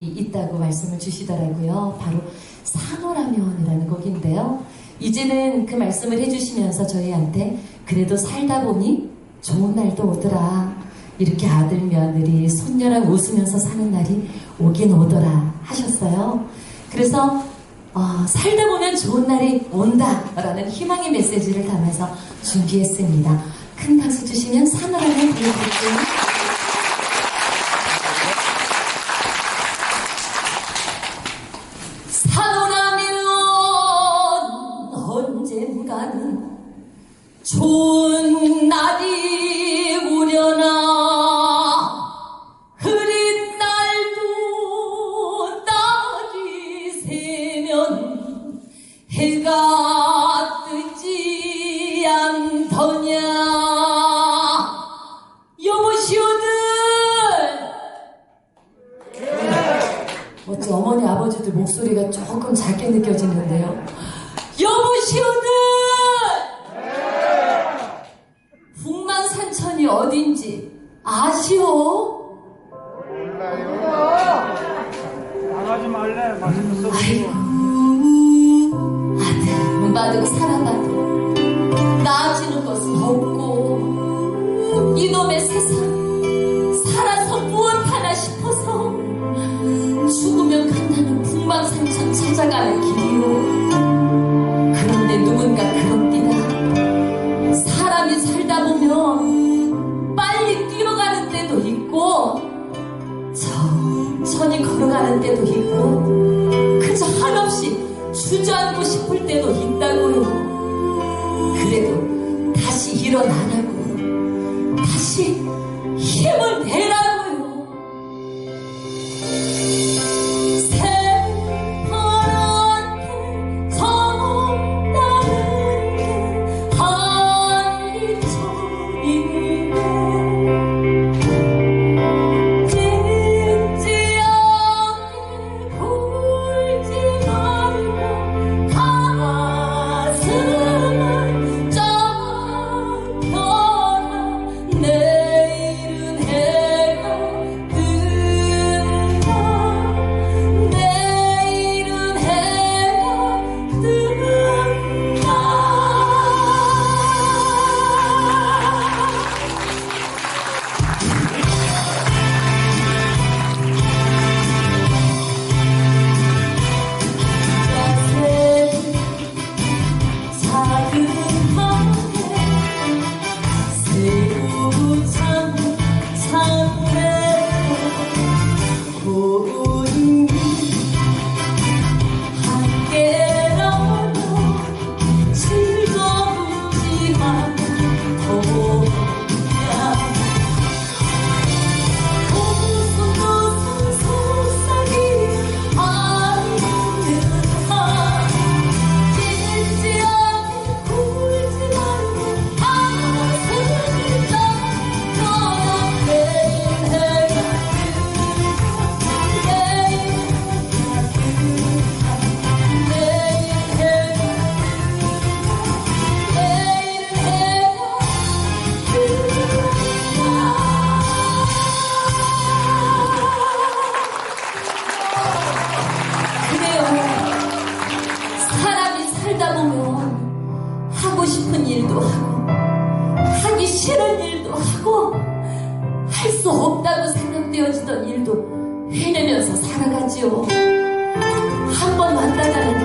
있다고 말씀을 주시더라고요. 바로 산호라면이라는 곡인데요. 이제는 그 말씀을 해주시면서 저희한테 그래도 살다 보니 좋은 날도 오더라. 이렇게 아들, 며느리, 손녀랑 웃으면서 사는 날이 오긴 오더라 하셨어요. 그래서 어, 살다 보면 좋은 날이 온다라는 희망의 메시지를 담아서 준비했습니다. 큰 박수 주시면 산호라면 불러드릴게요. 아버지들 목소리가 조금 작게 느껴지는데요. 여보시오들! 북만산천이 어딘지 아시오? 나가지 말래. 맛있는 아이고, 아들, 바득 살아봐도 나아지는 것은 없고 이놈의 세상 수 없다고 생각되어지던 일도 해내면서 살아가지요. 한 번 왔다 가는